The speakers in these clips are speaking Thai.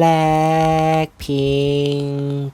Blackpink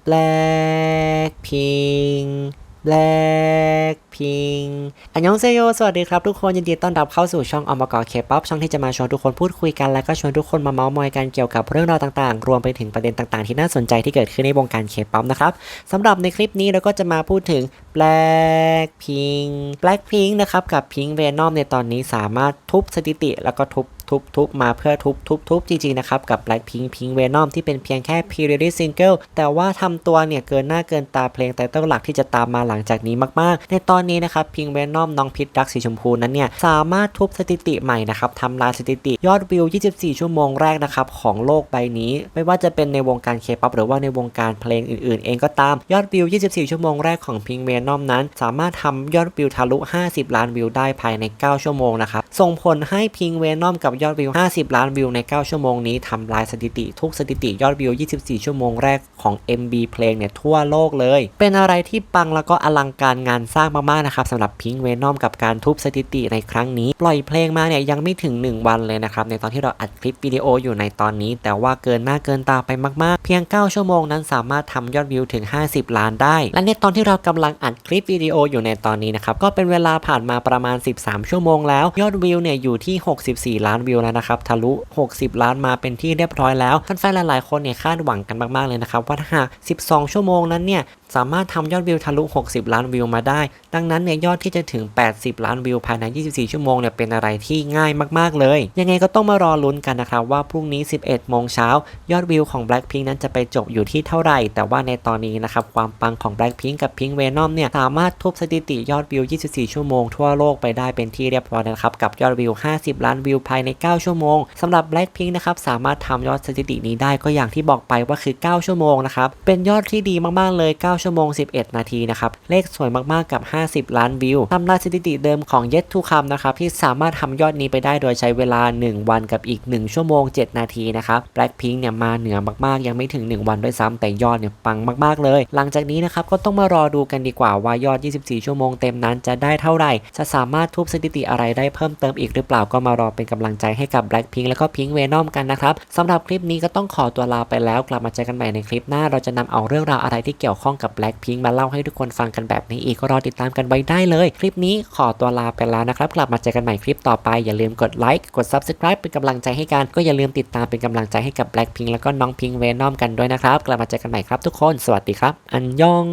Blackpink Blackpink อันยองเซโย สวัสดีครับทุกคนยินดีต้อนรับเข้าสู่ช่องอมกอเคป๊อปช่องที่จะมาชวนทุกคนพูดคุยกันและก็ชวนทุกคนมาเมาส์มอยกันเกี่ยวกับเรื่องราวต่างๆ รวมไปถึงประเด็นต่างๆ ที่น่าสนใจที่เกิดขึ้นในวงการเคป๊อปนะครับสำหรับในคลิปนี้เราก็จะมาพูดถึง Blackpink Blackpink นะครับกับ Pink Venom ในตอนนี้สามารถทุบสถิติแล้วก็ทุบทุบทุบมาเพื่อทุบทุบทุบจริงๆนะครับกับ Blackpink Pink Venom ที่เป็นเพียงแค่ Period Single แต่ว่าทำตัวเนี่ยเกินหน้าเกินตาเพลงไตเติ้ลหลักที่จะตามมาหลังจากนี้มากๆ ในตอนนี้นะครับ Pink Venom น้องพิษรักสีชมพูนั้นเนี่ยสามารถทุบสถิติใหม่นะครับทำลายสถิติยอดวิว 24 ชั่วโมงแรกนะครับของโลกใบนี้ ไม่ว่าจะเป็นในวงการเคป๊อปหรือว่าในวงการเพลงอื่นๆ เองก็ตามยอดวิว 24 ชั่วโมงแรกของ Pink Venom นั้น สามารถทำยอดวิวทะลุ 50 ล้านวิวได้ภายใน 9 ชั่วโมงนะครับส่งผลให้ Pink Venom กับยอดวิว 50 ล้านวิวใน 9 ชั่วโมงนี้ทำลายสถิติทุกสถิติยอดวิว 24 ชั่วโมงแรกของ MB เพลงเนี่ยทั่วโลกเลย เป็นอะไรที่ปังแล้วก็อลังการงานสร้างมากๆนะครับสำหรับ Pink Venom กับการทุบสถิติในครั้งนี้ ปล่อยเพลงมาเนี่ยยังไม่ถึง 1 วันเลยนะครับในตอนที่เราอัดคลิปวิดีโออยู่ในตอนนี้ แต่ว่าเกินหน้าเกินตาไปมากๆ เพียง 9 ชั่วโมงนั้นสามารถทำยอดวิวถึง 50 ล้านได้ และในตอนที่เรากำลังอัดคลิปวิดีโออยู่ในตอนนี้นะครับก็เป็นเวลาผ่านมาประมาณ 13 ชั่วโมงแล้ว ยอดวิวเนี่ยอยู่ที่ 64 ล้านวิวแล้วนะครับทะลุ 60 ล้านมาเป็นที่เรียบร้อยแล้วแฟนๆหลายๆคนเนี่ยคาดหวังกันมากๆเลยนะครับว่าถ้าหาก 12 ชั่วโมงนั้นเนี่ยสามารถทำยอดวิวทะลุ 60 ล้านวิวมาได้ ดังนั้นเนี่ยยอดที่จะถึงึง 80 ล้านวิวภายใน 24 ชั่วโมงเนี่ยเป็นอะไรที่ง่ายมากๆเลย ยังไงก็ต้องมารอลุ้นกันนะครับว่าพรุ่งนี้ 11 โมงเช้ายอดวิวของ Blackpink นั้นจะไปจบอยู่ที่เท่าไหร่ แต่ว่าในตอนนี้นะครับความปังของ Blackpink กับ Pink Venom เนี่ยสามารถทุบสถิติยอดวิว 24 ชั่วโมงทั่วโลกไปได้เป็นที่เรียบร้อยนะครับกับยอดวิว 50 ล้านวิวภายใน 9 ชั่วโมงสำหรับ Blackpink นะครับสามารถทำยอดสถิตินี้ได้ก็อย่างที่บอกไปว่าคือ 9 ชั่วโมงนะครับเป็นยอดที่ดีมากๆเลย 9 ชั่วโมง 11 นาทีนะครับเลขสวยมากๆกับ 50 ล้านวิวทำลายสถิติเดิมของ Yet to Come นะครับที่สามารถทำยอดนี้ไปได้โดยใช้เวลา 1 วันกับอีก 1 ชั่วโมง 7 นาทีนะครับ Blackpink เนี่ยมาเหนือมากๆ ยังไม่ถึง 1 วันด้วยซ้ำแต่ยอดเนี่ยปังมากๆเลย หลังจากนี้นะครับก็ต้องมารอดูกันดีกว่าว่ายอด 24 ชั่วโมงเต็มนั้นจะได้เท่าไหร่ จะสามารถทุบสถิติอะไรได้เพิ่มเติมอีกหรือเปล่าก็มารอเป็นกำลังใจให้กับ Blackpink แล้วก็ Pink Venom กันนะครับสำหรับคลิปนี้ก็ต้องขอตัวลาไปแล้ว กลับมาเจอกันใหม่ในคลิปหน้า เราจะนำเอาเรื่องราวอะไรที่เกี่ยวข้องกับ Blackpink มาเล่าให้ทุกคนฟังกันแบบนี้อีกก็รอติดตามกันไว้ได้เลยคลิปนี้ขอตัวลาไปแล้วนะครับ กลับมาเจอกันใหม่คลิปต่อไป อย่าลืมกดไลค์กด Subscribe เป็นกำลังใจให้กัน ก็อย่าลืมติดตามเป็นกำลังใจให้กับ Blackpink แล้วก็น้องพิงเวนอมกันด้วยนะครับ กลับมาเจอกันใหม่ครับทุกคน สวัสดีครับ อันยอง